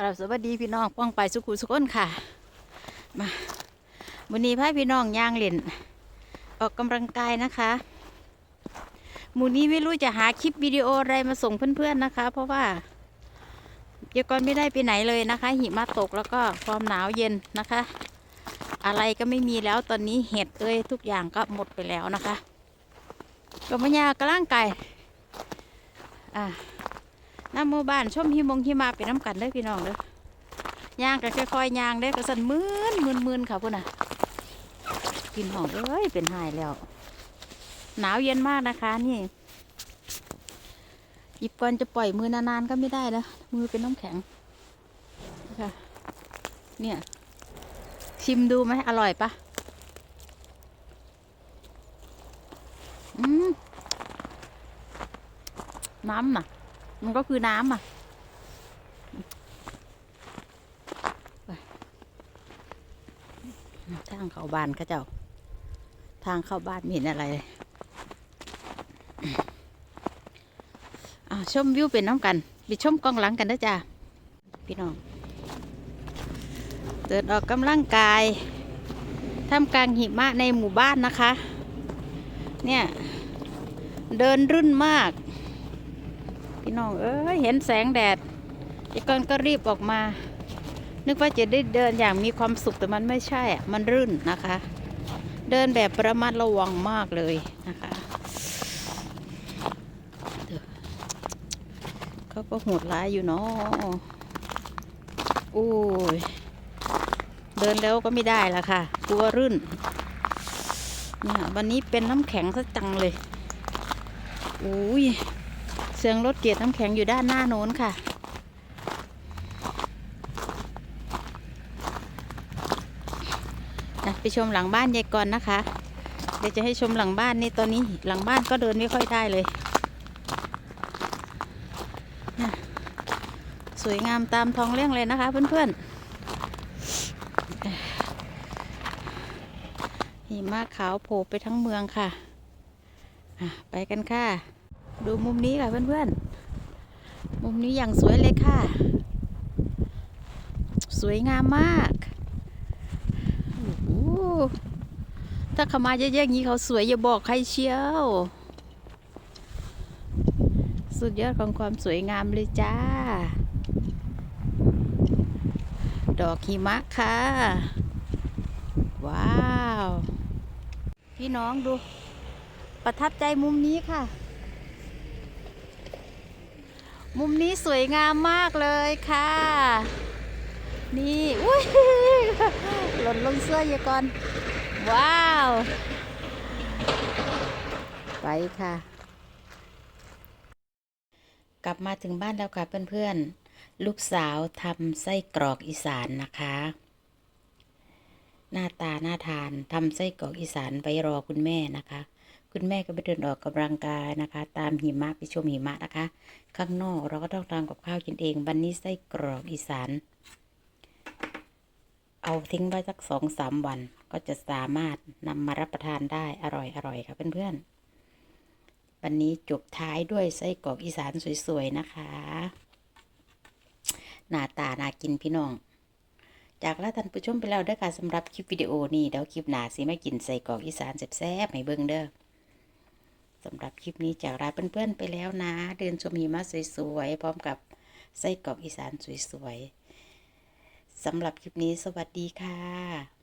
กราบสวัสดีพี่น้องป้องไปสุขุสุขนค่ะ มาวันนี้พาพี่น้องย่างเล่นออกกำลังกายนะคะหมูนี้ไม่รู้จะหาคลิปวิดีโออะไรมาส่งเพื่อนๆนะคะ เพราะว่าเดี๋ยวก่อนไม่ได้ไปไหนเลยนะคะ หิมะตกแล้วก็ความหนาวเย็นนะคะ อะไรก็ไม่มีแล้วตอนนี้เห็ดเอ้ยทุกอย่างก็หมดไปแล้วนะคะก็มายากระล่างกายอ่า น้ำหมู่บ้านชมหิมงหิมาไปน้ำกันเด้อพี่น้องเด้อย่างกันค่อยๆย่างเด้ก็สันมืนมืนมืนค่ะพุ่นน่ะกินหอมเอ้ยเป็นหายแล้ว หนาวเย็นมากนะคะนี่หยิบก่อนจะปล่อยมือนานๆก็ไม่ได้นะมือเป็นน้ำแข็งค่ะเนี่ย ชิมดูไหมอร่อยปะอืมน้ำน่ะ มันก็คือน้ำอะทางเข้าบ้านเขาเจ้า ทางเข้าบ้านม่เห็นอะไรเลยอ่าชมวิวเป็นน้ำกัน ไปชมกล้องหลังกันนะจ้าพี่น้องเดินออกกำลังกายท่ามกลางหิมะในหมู่บ้านนะคะ เนี่ย เดินรุ่นมาก พี่น้องเอ้ยเห็นแสงแดดไอ้ก้อนก็รีบออกมา นึกว่าจะได้เดินอย่างมีความสุขแต่มันไม่ใช่อะมันรื่นนะคะ เดินแบบประมัดระวังมากเลยนะคะเขาก็โหดร้ายอยู่เนาะโอ้ยเดินแล้วก็ไม่ได้ละค่ะกลัวรื่นเนี่ยวันนี้เป็นน้ำแข็งซะจังเลยโอ้ย เสียงรถเกียร์น้ำแข็งอยู่ด้านหน้าโน้นค่ะ ไปชมหลังบ้านยายกรนนะคะ เดี๋ยวจะให้ชมหลังบ้านนี่ตอนนี้หลังบ้านก็เดินไม่ค่อยได้เลย สวยงามตามท้องเรื่องเลยนะคะเพื่อนๆหิมะขาวโผล่ไปทั้งเมืองค่ะ ไปกันค่ะ ดูมุมนี้ค่ะเพื่อนๆ มุมนี้อย่างสวยเลยค่ะ สวยงามมากถ้าเขามาเยอะๆอย่างนี้เขาสวยอย่าบอกใครเชียว สุดยอดของความสวยงามเลยจ้า ดอกหิมะค่ะ ว้าว พี่น้องดู ประทับใจมุมนี้ค่ะ มุมนี้สวยงามมากเลยค่ะ นี่อุ้ยหล่นลงเสื้อเยก่อน ว้าว ไปค่ะ กลับมาถึงบ้านแล้วค่ะเพื่อนๆ ลูกสาวทำไส้กรอกอีสานนะคะ หน้าตาน่าทานทำไส้กรอกอีสานไว้รอคุณแม่นะคะ คุณแม่ก็ไปเดินออกกำลังกายนะคะ ตามหิมะไปชมหิมะนะคะ ข้างนอกเราก็ต้องทำกับข้าวกินเองวันนี้ไส้กรอกอีสาน เอาทิ้งไว้สักสองสามวันก็จะสามารถนำมารับประทานได้อร่อยอร่อยค่ะเพื่อนๆ วันนี้จบท้ายด้วยไส้กรอกอีสานสวยๆนะคะหน้าตาน่ากินพี่น้อง จากลาท่านผู้ชมไปแล้วเด้อค่ะสำหรับคลิปวิดีโอนี้เดี๋ยวคลิปหน้าสิมากินใส่กรอกอีสานแซ่บๆให้เบิ่งเด้อ สำหรับคลิปนี้จากลาเพื่อนๆไปแล้วนะ เดินชมหิมะสวยๆ พร้อมกับไส้กรอกอีสานสวยๆสำหรับคลิปนี้สวัสดีค่ะ